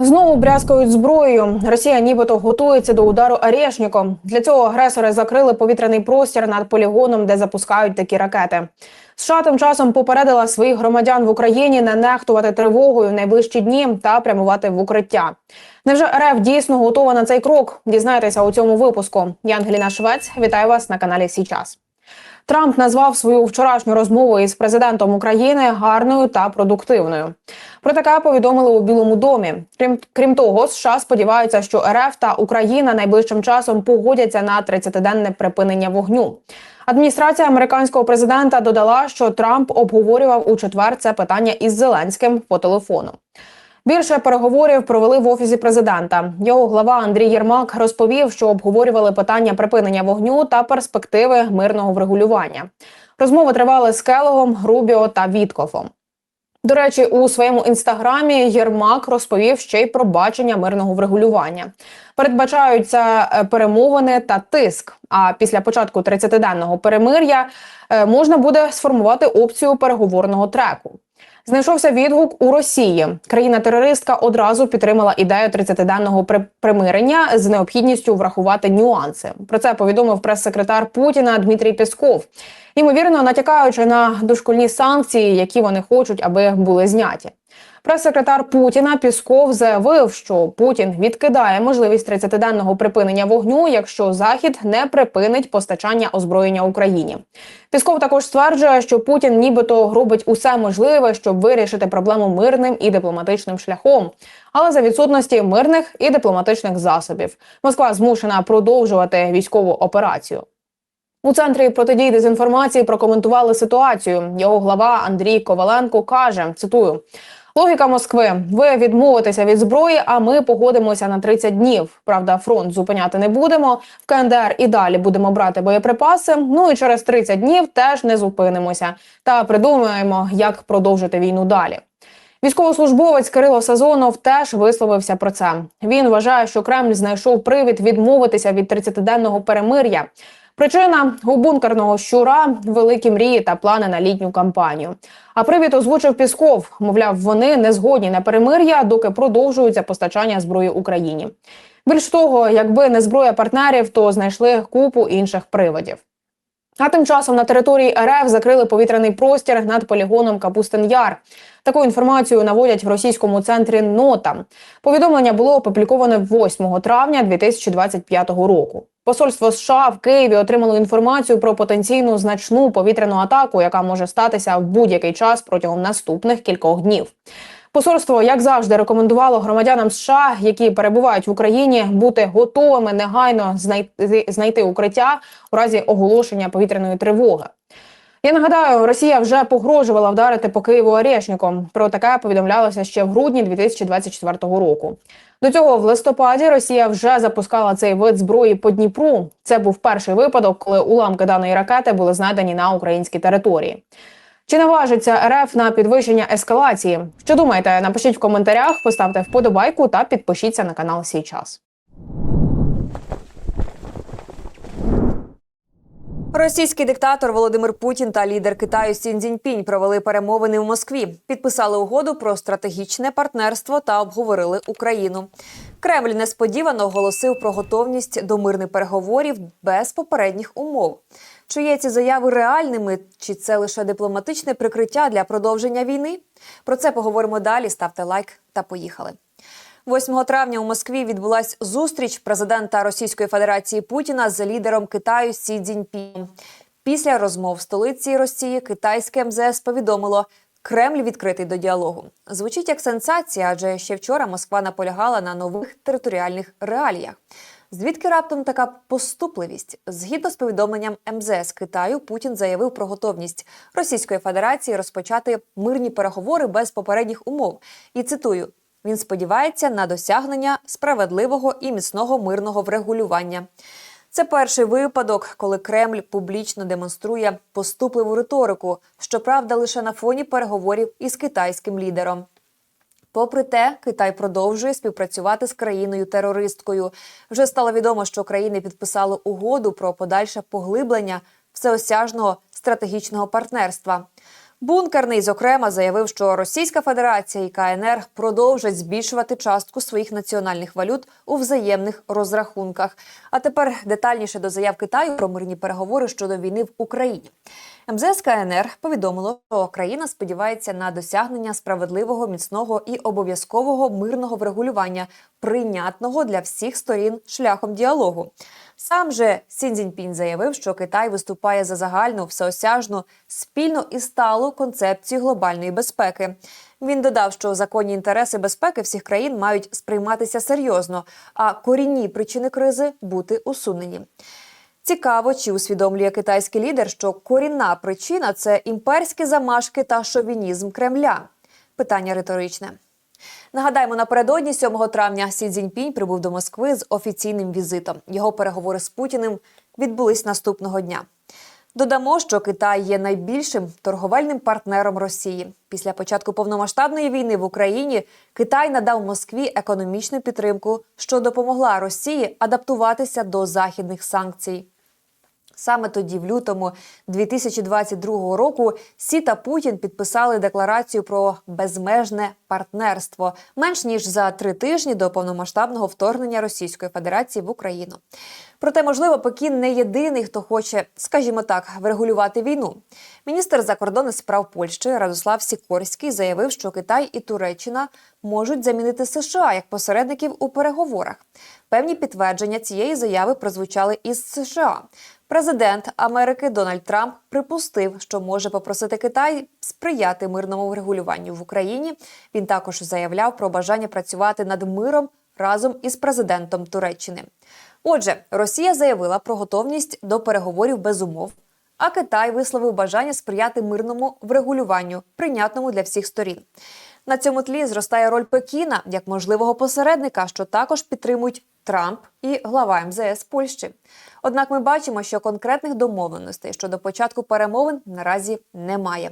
Знову брязкають зброєю. Росія нібито готується до удару Арєшніком. Для цього агресори закрили повітряний простір над полігоном, де запускають такі ракети. США тим часом попередила своїх громадян в Україні не нехтувати тривогою в найближчі дні та прямувати в укриття. Невже РФ дійсно готова на цей крок? Дізнаєтеся у цьому випуску. Я Ангеліна Швець. Вітаю вас на каналі Січас. Трамп назвав свою вчорашню розмову із президентом України гарною та продуктивною. Про таке повідомили у Білому домі. Крім крім того, США сподіваються, що РФ та Україна найближчим часом погодяться на 30-денне припинення вогню. Адміністрація американського президента додала, що Трамп обговорював у четвер це питання із Зеленським по телефону. Більше переговорів провели в офісі президента. Його глава Андрій Єрмак розповів, що обговорювали питання припинення вогню та перспективи мирного врегулювання. Розмови тривали з Келогом, Рубіо та Віткофом. До речі, у своєму інстаграмі Єрмак розповів ще й про бачення мирного врегулювання. Передбачаються е, перемовини та тиск. А після початку 30-денного перемир'я е, можна буде сформувати опцію переговорного треку. Знайшовся відгук у Росії. Країна-терористка одразу підтримала ідею 30-денного при- примирення з необхідністю врахувати нюанси. Про це повідомив прес-секретар Путіна Дмитрій Пєсков. Ймовірно, натякаючи на дошкільні санкції, які вони хочуть, аби були зняті. Прес-секретар Путіна Пісков заявив, що Путін відкидає можливість 30-денного припинення вогню, якщо Захід не припинить постачання озброєння Україні. Пісков також стверджує, що Путін нібито робить усе можливе, щоб вирішити проблему мирним і дипломатичним шляхом, але за відсутності мирних і дипломатичних засобів. Москва змушена продовжувати військову операцію. У центрі протидії дезінформації прокоментували ситуацію. Його глава Андрій Коваленко каже: цитую. Логіка Москви: ви відмовитеся від зброї, а ми погодимося на 30 днів. Правда, фронт зупиняти не будемо. В КНДР і далі будемо брати боєприпаси. Ну і через 30 днів теж не зупинимося та придумаємо, як продовжити війну далі. Військовослужбовець Кирило Сазонов теж висловився про це. Він вважає, що Кремль знайшов привід відмовитися від 30-денного перемир'я. Причина у бункерного щура великі мрії та плани на літню кампанію. А привід озвучив Пісков. Мовляв, вони не згодні на перемир'я, доки продовжується постачання зброї Україні. Більш того, якби не зброя партнерів, то знайшли купу інших приводів. А тим часом на території РФ закрили повітряний простір над полігоном Капустин Яр. Таку інформацію наводять в російському центрі НОТА. Повідомлення було опубліковане 8 травня 2025 року. Посольство США в Києві отримало інформацію про потенційну значну повітряну атаку, яка може статися в будь-який час протягом наступних кількох днів. Посольство, як завжди, рекомендувало громадянам США, які перебувають в Україні, бути готовими негайно знайти, знайти укриття у разі оголошення повітряної тривоги. Я нагадаю, Росія вже погрожувала вдарити по Києву Орешником. Про таке повідомлялося ще в грудні 2024 року. До цього в листопаді Росія вже запускала цей вид зброї по Дніпру. Це був перший випадок, коли уламки даної ракети були знайдені на українській території. Чи наважиться РФ на підвищення ескалації? Що думаєте? Напишіть в коментарях, поставте вподобайку та підпишіться на канал Сій час. Російський диктатор Володимир Путін та лідер Китаю Сін Цзіньпінь провели перемовини в Москві, підписали угоду про стратегічне партнерство та обговорили Україну. Кремль несподівано оголосив про готовність до мирних переговорів без попередніх умов. Чи є ці заяви реальними, чи це лише дипломатичне прикриття для продовження війни? Про це поговоримо далі. Ставте лайк та поїхали. 8 травня у Москві відбулась зустріч президента Російської Федерації Путіна з лідером Китаю Сі Цзіньпінем. Після розмов в столиці Росії китайське МЗС повідомило, Кремль відкритий до діалогу. Звучить як сенсація, адже ще вчора Москва наполягала на нових територіальних реаліях. Звідки раптом така поступливість? Згідно з повідомленням МЗС Китаю, Путін заявив про готовність Російської Федерації розпочати мирні переговори без попередніх умов. І цитую: він сподівається на досягнення справедливого і міцного мирного врегулювання. Це перший випадок, коли Кремль публічно демонструє поступливу риторику, щоправда, лише на фоні переговорів із китайським лідером. Попри те, Китай продовжує співпрацювати з країною-терористкою. Вже стало відомо, що країни підписали угоду про подальше поглиблення всеосяжного стратегічного партнерства. Бункерний, зокрема, заявив, що Російська Федерація і КНР продовжать збільшувати частку своїх національних валют у взаємних розрахунках. А тепер детальніше до заяв Китаю про мирні переговори щодо війни в Україні. МЗС КНР повідомило, що країна сподівається на досягнення справедливого, міцного і обов'язкового мирного врегулювання, прийнятного для всіх сторін шляхом діалогу. Сам же Сін Цзіньпінь заявив, що Китай виступає за загальну, всеосяжну, спільну і сталу концепцію глобальної безпеки. Він додав, що законні інтереси безпеки всіх країн мають сприйматися серйозно, а корінні причини кризи бути усунені. Цікаво, чи усвідомлює китайський лідер, що корінна причина це імперські замашки та шовінізм Кремля. Питання риторичне. Нагадаємо, напередодні 7 травня Сі Цзіньпінь прибув до Москви з офіційним візитом. Його переговори з Путіним відбулись наступного дня. Додамо, що Китай є найбільшим торговельним партнером Росії. Після початку повномасштабної війни в Україні Китай надав Москві економічну підтримку, що допомогла Росії адаптуватися до західних санкцій. Саме тоді, в лютому 2022 року, Сі та Путін підписали декларацію про безмежне партнерство менш ніж за три тижні до повномасштабного вторгнення Російської Федерації в Україну. Проте, можливо, Пекін не єдиний, хто хоче, скажімо так, врегулювати війну. Міністр закордонних справ Польщі Радослав Сікорський заявив, що Китай і Туреччина можуть замінити США як посередників у переговорах. Певні підтвердження цієї заяви прозвучали із США. Президент Америки Дональд Трамп припустив, що може попросити Китай сприяти мирному врегулюванню в Україні. Він також заявляв про бажання працювати над миром разом із президентом Туреччини. Отже, Росія заявила про готовність до переговорів без умов, а Китай висловив бажання сприяти мирному врегулюванню, прийнятному для всіх сторін. На цьому тлі зростає роль Пекіна як можливого посередника, що також підтримують Трамп і глава МЗС Польщі. Однак ми бачимо, що конкретних домовленостей щодо початку перемовин наразі немає.